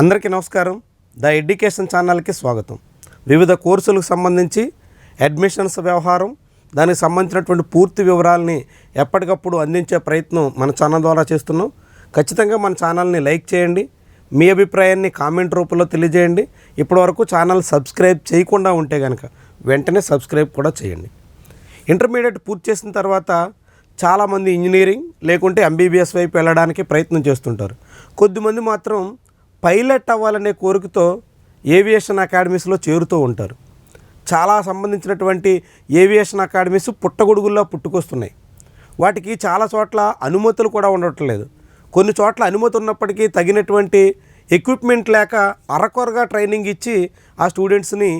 అందరికీ నమస్కారం. The education ఛానల్కి స్వాగతం. వివిధ కోర్సులకు సంబంధించి అడ్మిషన్స్ వ్యవహారం దానికి సంబంధించినటువంటి పూర్తి వివరాలని ఎప్పటికప్పుడు అందించే ప్రయత్నం మన ఛానల్ ద్వారా చేస్తున్నాం. ఖచ్చితంగా మన ఛానల్ని లైక్ చేయండి. మీ అభిప్రాయాన్ని కామెంట్ రూపంలో తెలియజేయండి. ఇప్పటివరకు ఛానల్ సబ్స్క్రైబ్ చేయకుండా ఉంటే కనుక వెంటనే సబ్స్క్రైబ్ కూడా చేయండి. ఇంటర్మీడియట్ పూర్తి చేసిన తర్వాత చాలామంది ఇంజనీరింగ్ లేకుంటే ఎంబీబీఎస్ వైపు వెళ్ళడానికి ప్రయత్నం చేస్తుంటారు. కొద్దిమంది మాత్రం పైలట్ అవ్వాలనే కోరికతో ఏవియేషన్ అకాడమీస్లో చేరుతూ ఉంటారు. చాలా సంబంధించినటువంటి ఏవియేషన్ అకాడమీస్ పుట్టగొడుగుల్లో పుట్టుకొస్తున్నాయి. వాటికి చాలా చోట్ల అనుమతులు కూడా ఉండట్లేదు. కొన్ని చోట్ల అనుమతి ఉన్నప్పటికీ తగినటువంటి ఎక్విప్మెంట్ లేక అరకొరగా ట్రైనింగ్ ఇచ్చి ఆ స్టూడెంట్స్ని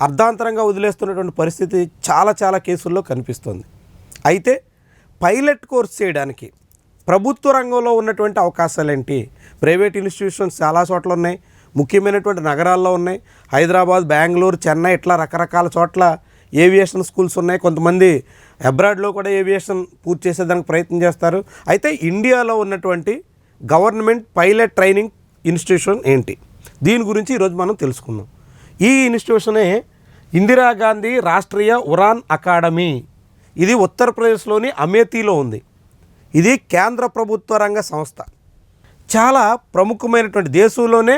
అర్ధాంతరంగా వదిలేస్తున్నటువంటి పరిస్థితి చాలా చాలా కేసుల్లో కనిపిస్తుంది. అయితే పైలట్ కోర్స్ చేయడానికి ప్రభుత్వ రంగంలో ఉన్నటువంటి అవకాశాలు ఏంటి ప్రైవేట్ ఇన్స్టిట్యూషన్స్ చాలా చోట్ల ఉన్నాయి. ముఖ్యమైనటువంటి నగరాల్లో ఉన్నాయి. హైదరాబాద్ బెంగళూరు చెన్నై ఇట్లా రకరకాల చోట్ల ఏవియేషన్ స్కూల్స్ ఉన్నాయి. కొంతమంది అబ్రాడ్లో కూడా ఏవియేషన్ పూర్తి చేసేదానికి ప్రయత్నం చేస్తారు. అయితే ఇండియాలో ఉన్నటువంటి గవర్నమెంట్ పైలట్ ట్రైనింగ్ ఇన్స్టిట్యూషన్ ఏంటి? దీని గురించి ఈరోజు మనం తెలుసుకుందాం. ఈ ఇన్స్టిట్యూషనే ఇందిరాగాంధీ రాష్ట్రీయ ఉరాన్ అకాడమీ. ఇది ఉత్తరప్రదేశ్లోని అమేథీలో ఉంది. ఇది కేంద్ర ప్రభుత్వ రంగ సంస్థ. చాలా ప్రముఖమైనటువంటి దేశంలోనే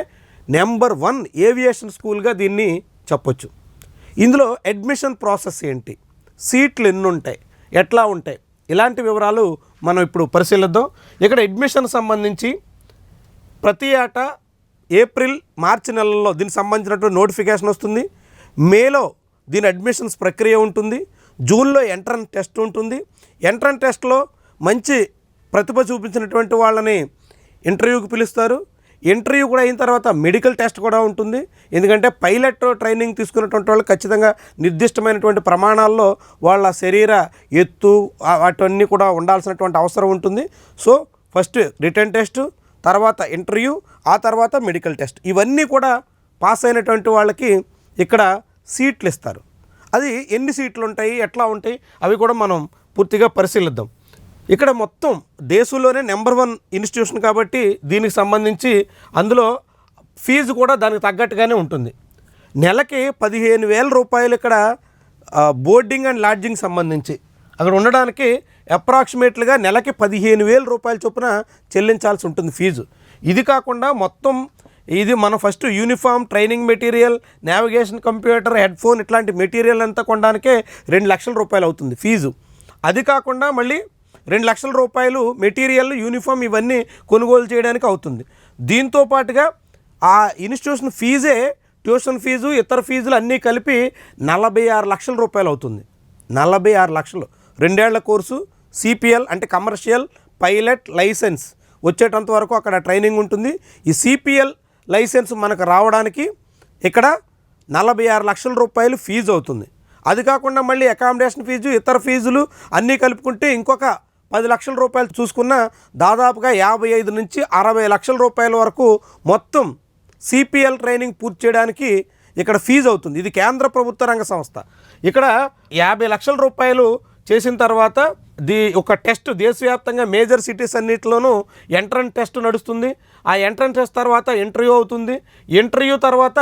నెంబర్ వన్ ఏవియేషన్ స్కూల్గా దీన్ని చెప్పొచ్చు. ఇందులో అడ్మిషన్ ప్రాసెస్ ఏంటి? సీట్లు ఎన్ని ఉంటాయి ఎట్లా ఉంటాయి? ఇలాంటి వివరాలు మనం ఇప్పుడు పరిశీలిద్దాం. ఇక్కడ అడ్మిషన్ సంబంధించి ప్రతి ఏటా ఏప్రిల్ మార్చి నెలల్లో దీనికి సంబంధించినటువంటి నోటిఫికేషన్ వస్తుంది. మేలో దీని అడ్మిషన్స్ ప్రక్రియ ఉంటుంది. జూన్లో ఎంట్రన్స్ టెస్ట్ ఉంటుంది. ఎంట్రన్స్ టెస్ట్లో మంచి ప్రతిభ చూపించినటువంటి వాళ్ళని ఇంటర్వ్యూకి పిలుస్తారు. ఇంటర్వ్యూ కూడా అయిన తర్వాత మెడికల్ టెస్ట్ కూడా ఉంటుంది. ఎందుకంటే పైలట్ ట్రైనింగ్ తీసుకున్నటువంటి వాళ్ళు ఖచ్చితంగా నిర్దిష్టమైనటువంటి ప్రమాణాల్లో వాళ్ళ శరీర ఎత్తు అటువన్నీ వాటన్నీ కూడా ఉండాల్సినటువంటి అవసరం ఉంటుంది. సో ఫస్ట్ రిటర్న్ టెస్ట్ తర్వాత ఇంటర్వ్యూ ఆ తర్వాత మెడికల్ టెస్ట్. ఇవన్నీ కూడా పాస్ అయినటువంటి వాళ్ళకి ఇక్కడ సీట్లు ఇస్తారు. అది ఎన్ని సీట్లు ఉంటాయి ఎట్లా ఉంటాయి అవి కూడా మనం పూర్తిగా పరిశీలిద్దాం. ఇక్కడ మొత్తం దేశంలోనే నెంబర్ వన్ ఇన్స్టిట్యూషన్ కాబట్టి దీనికి సంబంధించి అందులో ఫీజు కూడా దానికి తగ్గట్టుగానే ఉంటుంది. నెలకి పదిహేను వేల రూపాయలు ఇక్కడ బోర్డింగ్ అండ్ లాడ్జింగ్ సంబంధించి. అక్కడ ఉండడానికి అప్రాక్సిమేట్లుగా నెలకి పదిహేను వేల రూపాయల చొప్పున చెల్లించాల్సి ఉంటుంది ఫీజు. ఇది కాకుండా మొత్తం ఇది మనం first uniform training material navigation computer headphone ఇట్లాంటి మెటీరియల్ అంతా కొనడానికే రెండు లక్షల రూపాయలు అవుతుంది ఫీజు. అది కాకుండా మళ్ళీ రెండు లక్షల రూపాయలు మెటీరియల్ యూనిఫామ్ ఇవన్నీ కొనుగోలు చేయడానికి అవుతుంది. దీంతో పాటుగా ఆ ఇన్స్టిట్యూషన్ ఫీజే ట్యూషన్ ఫీజు ఇతర ఫీజులు అన్నీ కలిపి నలభై ఆరు లక్షల రూపాయలు అవుతుంది. నలభై ఆరు లక్షలు. రెండేళ్ళ కోర్సు సిపిఎల్ అంటే కమర్షియల్ పైలట్ లైసెన్స్ వచ్చేటంత వరకు అక్కడ ట్రైనింగ్ ఉంటుంది. ఈ సిపిఎల్ లైసెన్స్ మనకు రావడానికి ఇక్కడ నలభై ఆరు లక్షల రూపాయలు ఫీజు అవుతుంది. అది కాకుండా మళ్ళీ అకామిడేషన్ ఫీజు ఇతర ఫీజులు అన్నీ కలుపుకుంటే ఇంకొక పది లక్షల రూపాయలు చూసుకున్న దాదాపుగా యాభై ఐదు నుంచి అరవై లక్షల రూపాయల వరకు మొత్తం సిపిఎల్ ట్రైనింగ్ పూర్తి చేయడానికి ఇక్కడ ఫీజు అవుతుంది. ఇది కేంద్ర ప్రభుత్వ రంగ సంస్థ. ఇక్కడ యాభై లక్షల రూపాయలు చేసిన తర్వాత ది ఒక టెస్ట్ దేశవ్యాప్తంగా మేజర్ సిటీస్ అన్నిటిలోనూ ఎంట్రన్స్ టెస్ట్ నడుస్తుంది. ఆ ఎంట్రన్స్ టెస్ట్ తర్వాత ఇంటర్వ్యూ అవుతుంది. ఇంటర్వ్యూ తర్వాత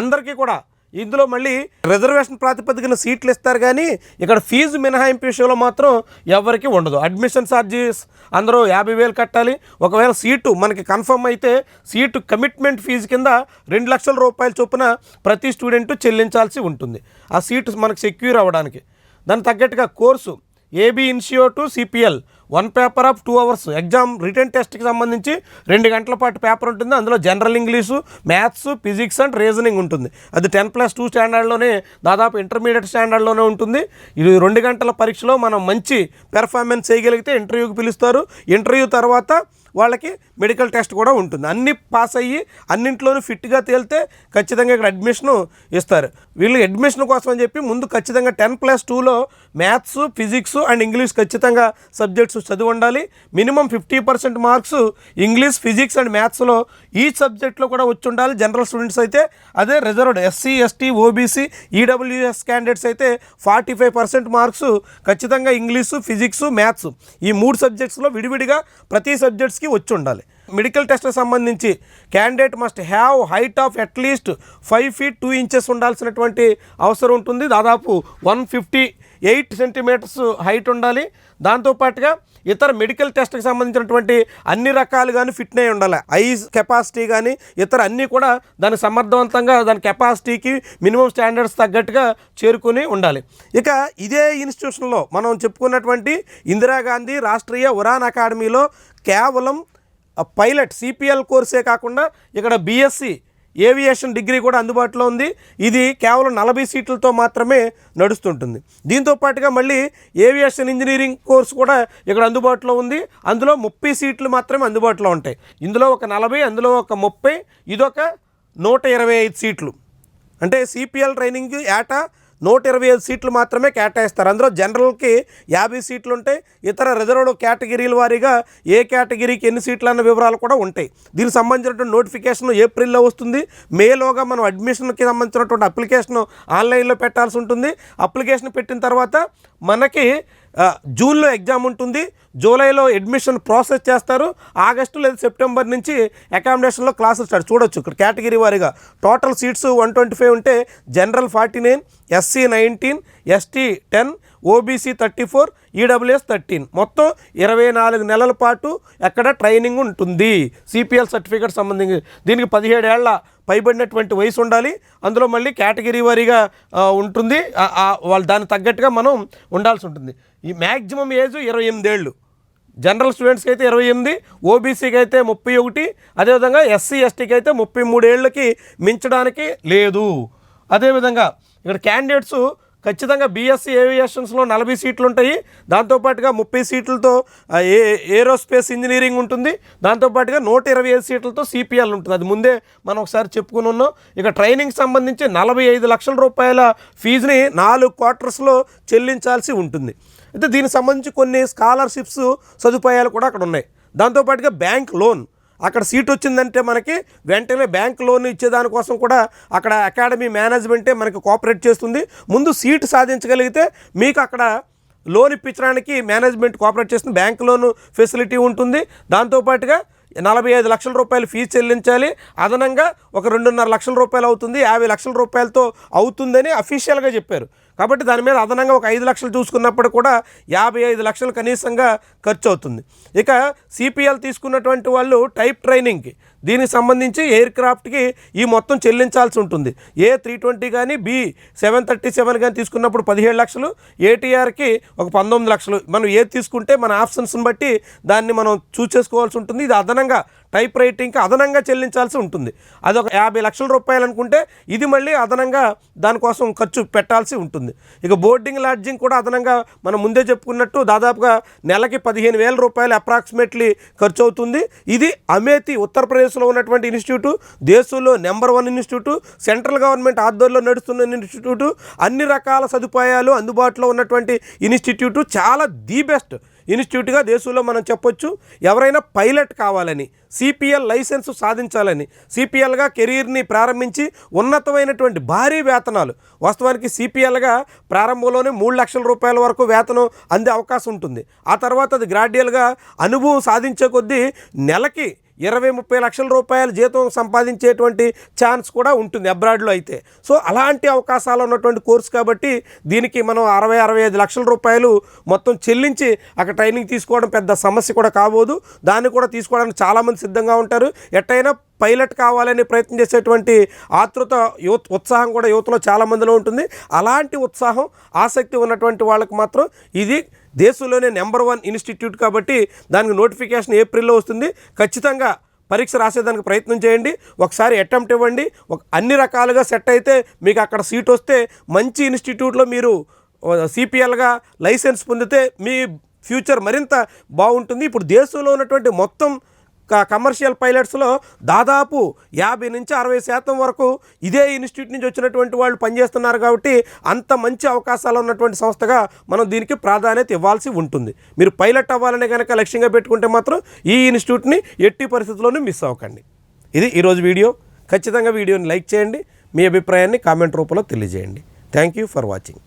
అందరికీ కూడా ఇందులో మళ్ళీ రిజర్వేషన్ ప్రాతిపదికన సీట్లు ఇస్తారు కానీ ఇక్కడ ఫీజు మినహాయింపు విషయంలో మాత్రం ఎవరికి ఉండదు. అడ్మిషన్ ఛార్జీస్ అందరూ యాభై వేలు కట్టాలి. ఒకవేళ సీటు మనకి కన్ఫర్మ్ అయితే సీటు కమిట్మెంట్ ఫీజు కింద రెండు లక్షల రూపాయల చొప్పున ప్రతి స్టూడెంట్ చెల్లించాల్సి ఉంటుంది. ఆ సీటు మనకు సెక్యూర్ అవ్వడానికి. దానికి తగ్గట్టుగా course ab initio to CPL one paper of two hours. Exam written టెస్ట్కి సంబంధించి రెండు గంటల పాటు పేపర్ ఉంటుంది. అందులో general English maths physics and reasoning ఉంటుంది. అది టెన్ ప్లస్ టూ స్టాండర్డ్లోనే దాదాపు ఇంటర్మీడియట్ స్టాండర్డ్లోనే ఉంటుంది. ఇది రెండు గంటల పరీక్షలో మనం మంచి పెర్ఫార్మెన్స్ చేయగలిగితే ఇంటర్వ్యూకి పిలుస్తారు. ఇంటర్వ్యూ తర్వాత వాళ్ళకి మెడికల్ టెస్ట్ కూడా ఉంటుంది. అన్ని పాస్ అయ్యి అన్నింట్లోనూ ఫిట్గా తేలితే ఖచ్చితంగా ఇక్కడ అడ్మిషను ఇస్తారు. వీళ్ళు అడ్మిషన్ కోసం అని చెప్పి ముందు ఖచ్చితంగా టెన్ ప్లస్ టూలో మ్యాథ్స్ ఫిజిక్స్ అండ్ ఇంగ్లీష్ ఖచ్చితంగా సబ్జెక్ట్స్ చదివి ఉండాలి. Minimum fifty percent marks English physics and మ్యాథ్స్లో ఈ సబ్జెక్ట్లో కూడా వచ్చి ఉండాలి. జనరల్ స్టూడెంట్స్ అయితే అదే reserved SC ST OBC EWS candidates అయితే ఫార్టీ ఫైవ్ పర్సెంట్ మార్క్స్ ఖచ్చితంగా ఇంగ్లీషు ఫిజిక్స్ మ్యాథ్స్ ఈ మూడు సబ్జెక్ట్స్లో విడివిడిగా ప్రతి సబ్జెక్ట్స్కి వచ్చి ఉండాలి. మెడికల్ టెస్ట్కి సంబంధించి candidate must have height of at least five feet two inches ఉండాల్సినటువంటి అవసరం ఉంటుంది. దాదాపు one fifty eight centimetres height ఉండాలి. దాంతోపాటుగా ఇతర మెడికల్ టెస్ట్కి సంబంధించినటువంటి అన్ని రకాలు కానీ ఫిట్ అయి ఉండాలి. ఐస్ కెపాసిటీ కానీ ఇతర అన్నీ కూడా దాని సమర్థవంతంగా దాని కెపాసిటీకి మినిమం స్టాండర్డ్స్ తగ్గట్టుగా చేరుకుని ఉండాలి. ఇక ఇదే ఇన్స్టిట్యూషన్లో మనం చెప్పుకున్నటువంటి ఇందిరాగాంధీ రాష్ట్రీయ ఉరాన్ అకాడమీలో కేవలం పైలట్ సిపిఎల్ కోర్సే కాకుండా ఇక్కడ బీఎస్సీ ఏవియేషన్ డిగ్రీ కూడా అందుబాటులో ఉంది. ఇది కేవలం నలభై సీట్లతో మాత్రమే నడుస్తుంటుంది. దీంతో పాటుగా మళ్ళీ ఏవియేషన్ ఇంజనీరింగ్ కోర్స్ కూడా ఇక్కడ అందుబాటులో ఉంది. అందులో ముప్పై సీట్లు మాత్రమే అందుబాటులో ఉంటాయి. ఇందులో ఒక నలభై అందులో ఒక ముప్పై ఇదొక నూట ఇరవై ఐదు సీట్లు. అంటే సిపిఎల్ ట్రైనింగ్ ఏటా నూట ఇరవై ఐదు సీట్లు మాత్రమే కేటాయిస్తారు. అందులో జనరల్కి యాభై సీట్లు ఉంటాయి. ఇతర రిజర్వ్డ్ కేటగిరీల వారీగా ఏ కేటగిరీకి ఎన్ని సీట్లు అన్న వివరాలు కూడా ఉంటాయి. దీనికి సంబంధించినటువంటి నోటిఫికేషన్ ఏప్రిల్లో వస్తుంది. మేలోగా మనం అడ్మిషన్కి సంబంధించినటువంటి అప్లికేషన్ ఆన్లైన్లో పెట్టాల్సి ఉంటుంది. అప్లికేషన్ పెట్టిన తర్వాత మనకి జూన్లో ఎగ్జామ్ ఉంటుంది. జూలైలో అడ్మిషన్ ప్రాసెస్ చేస్తారు. ఆగస్టు లేదా సెప్టెంబర్ నుంచి అకామిడేషన్లో క్లాసెస్ స్టార్ట్. చూడొచ్చు ఇక్కడ కేటగిరీ వారీగా. Total seats one twenty five ఉంటే general forty nine SC nineteen ST ten OBC thirty four EWS thirteen మొత్తం ఇరవై నాలుగు నెలల పాటు ఎక్కడ ట్రైనింగ్ ఉంటుంది. సిపిఎల్ సర్టిఫికేట్ సంబంధించి. దీనికి పదిహేడు ఏళ్ళ పైబడినటువంటి వయసు ఉండాలి. అందులో మళ్ళీ కేటగిరీ వారీగా ఉంటుంది. వాళ్ళు దానికి తగ్గట్టుగా మనం ఉండాల్సి ఉంటుంది. ఈ మ్యాక్సిమం ఏజ్ ఇరవై ఎనిమిదేళ్ళు. జనరల్ స్టూడెంట్స్కి అయితే ఇరవై ఎనిమిది ఓబీసీకి అయితే ముప్పై ఒకటి అదేవిధంగా ఎస్సీ ఎస్టీకి అయితే ముప్పై మూడేళ్ళకి మించడానికి లేదు. అదేవిధంగా ఇక్కడ క్యాండిడేట్స్ ఖచ్చితంగా బీఎస్సీ ఏవియేషన్స్లో నలభై సీట్లు ఉంటాయి దాంతోపాటుగా ముప్పై సీట్లతో ఏ ఏరోస్పేస్ ఇంజనీరింగ్ ఉంటుంది. దాంతోపాటుగా నూట ఇరవై ఐదు సీట్లతో సిపిఎల్ ఉంటుంది. అది ముందే మనం ఒకసారి చెప్పుకుని ఉన్నాం. ఇక ట్రైనింగ్ సంబంధించి నలభై ఐదు లక్షల రూపాయల ఫీజుని నాలుగు క్వార్టర్స్లో చెల్లించాల్సి ఉంటుంది. అయితే దీనికి సంబంధించి కొన్ని స్కాలర్షిప్స్ సదుపాయాలు కూడా అక్కడ ఉన్నాయి. దాంతోపాటుగా బ్యాంక్ లోన్. అక్కడ సీట్ వచ్చిందంటే మనకి వెంటనే బ్యాంక్ లోన్ ఇచ్చేదానికోసం కూడా అక్కడ అకాడమీ మేనేజ్మెంటే మనకి కోఆపరేట్ చేస్తుంది. ముందు సీట్ సాధించగలిగితే మీకు అక్కడ లోన్ ఇప్పించడానికి మేనేజ్మెంట్ కోఆపరేట్ చేస్తుంది. బ్యాంక్ లోన్ ఫెసిలిటీ ఉంటుంది. దాంతోపాటుగా నలభై ఐదు లక్షల రూపాయలు ఫీజు చెల్లించాలి. అదనంగా ఒక రెండున్నర లక్షల రూపాయలు అవుతుంది. యాభై లక్షల రూపాయలతో అవుతుందని అఫీషియల్గా చెప్పారు. కాబట్టి దాని మీద అదనంగా ఒక ఐదు లక్షలు చూసుకున్నప్పుడు కూడా యాభై ఐదు లక్షలు కనీసంగా ఖర్చు అవుతుంది ఇక సిపిఎల్ తీసుకున్నటువంటి వాళ్ళు టైప్ ట్రైనింగ్కి దీనికి సంబంధించి ఎయిర్ క్రాఫ్ట్కి ఈ మొత్తం చెల్లించాల్సి ఉంటుంది. ఏ త్రీ ట్వంటీ కానీ బి సెవెన్ థర్టీ సెవెన్ కానీ తీసుకున్నప్పుడు పదిహేడు లక్షలు ఏటీఆర్కి ఒక పంతొమ్మిది లక్షలు. మనం ఏది తీసుకుంటే మన ఆప్షన్స్ని బట్టి దాన్ని మనం చూస్ చేసుకోవాల్సి ఉంటుంది. ఇది అదనంగా టైప్ రైటింగ్కి అదనంగా చెల్లించాల్సి ఉంటుంది. అది ఒక యాభై లక్షల రూపాయలు అనుకుంటే ఇది మళ్ళీ అదనంగా దానికోసం ఖర్చు పెట్టాల్సి ఉంటుంది. ఇక బోర్డింగ్ లాడ్జింగ్ కూడా అదనంగా మనం ముందే చెప్పుకున్నట్టు దాదాపుగా నెలకి పదిహేను వేల రూపాయలు అప్రాక్సిమేట్లీ ఖర్చు అవుతుంది. ఇది అమేతి ఉత్తరప్రదేశ్లో ఉన్నటువంటి ఇన్స్టిట్యూటు దేశంలో number one institute central government ఆధ్వర్యంలో నడుస్తున్న ఇన్స్టిట్యూటు అన్ని రకాల సదుపాయాలు అందుబాటులో ఉన్నటువంటి ఇన్స్టిట్యూటు చాలా ది బెస్ట్. ఇన్స్టిట్యూట్గా దేశంలో మనం చెప్పొచ్చు ఎవరైనా పైలట్ కావాలని సిపిఎల్ లైసెన్స్ సాధించాలని సిపిఎల్గా కెరీర్ని ప్రారంభించి ఉన్నతమైనటువంటి భారీ వేతనాలు. వాస్తవానికి సిపిఎల్గా ప్రారంభంలోనే మూడు లక్షల రూపాయల వరకు వేతనం అందే అవకాశం ఉంటుంది. ఆ తర్వాత అది గ్రాడ్యువల్గా అనుభవం సాధించే కొద్దీ నెలకి ఇరవై ముప్పై లక్షల రూపాయల జీతం సంపాదించేటువంటి ఛాన్స్ కూడా ఉంటుంది అబ్రాడ్లో అయితే. సో అలాంటి అవకాశాలు ఉన్నటువంటి కోర్సు కాబట్టి దీనికి మనం అరవై అరవై ఐదు లక్షల రూపాయలు మొత్తం చెల్లించి అక్కడ ట్రైనింగ్ తీసుకోవడం పెద్ద సమస్య కూడా కాబోదు. దాన్ని కూడా తీసుకోవడానికి చాలామంది సిద్ధంగా ఉంటారు. ఎట్టయినా పైలట్ కావాలని ప్రయత్నం చేసేటువంటి ఆతృత యువత్ ఉత్సాహం కూడా యువతలో చాలా మందిలో ఉంటుంది. అలాంటి ఉత్సాహం ఆసక్తి ఉన్నటువంటి వాళ్ళకి మాత్రం ఇది దేశంలోనే నెంబర్ వన్ ఇన్స్టిట్యూట్ కాబట్టి దానికి నోటిఫికేషన్ ఏప్రిల్లో వస్తుంది. ఖచ్చితంగా పరీక్ష రాసేదానికి ప్రయత్నం చేయండి. ఒకసారి అటెంప్ట్ ఇవ్వండి. ఒక అన్ని రకాలుగా సెట్ అయితే మీకు అక్కడ సీట్ వస్తే మంచి ఇన్స్టిట్యూట్లో మీరు సిపిఎల్గా లైసెన్స్ పొందితే మీ ఫ్యూచర్ మరింత బాగుంటుంది. ఇప్పుడు దేశంలో ఉన్నటువంటి మొత్తం కమర్షియల్ పైలట్స్లో దాదాపు యాభై నుంచి అరవై శాతం వరకు ఇదే ఇన్స్టిట్యూట్ నుంచి వచ్చినటువంటి వాళ్ళు పనిచేస్తున్నారు కాబట్టి అంత మంచి అవకాశాలు ఉన్నటువంటి సంస్థగా మనం దీనికి ప్రాధాన్యత ఇవ్వాల్సి ఉంటుంది. మీరు పైలట్ అవ్వాలనే కనుక లక్ష్యంగా పెట్టుకుంటే మాత్రం ఈ ఇన్స్టిట్యూట్ని ఎట్టి పరిస్థితుల్లోనూ మిస్ అవ్వకండి. ఇది ఈరోజు వీడియో. ఖచ్చితంగా వీడియోని లైక్ చేయండి. మీ అభిప్రాయాన్ని కామెంట్ రూపంలో తెలియజేయండి. Thank you for watching.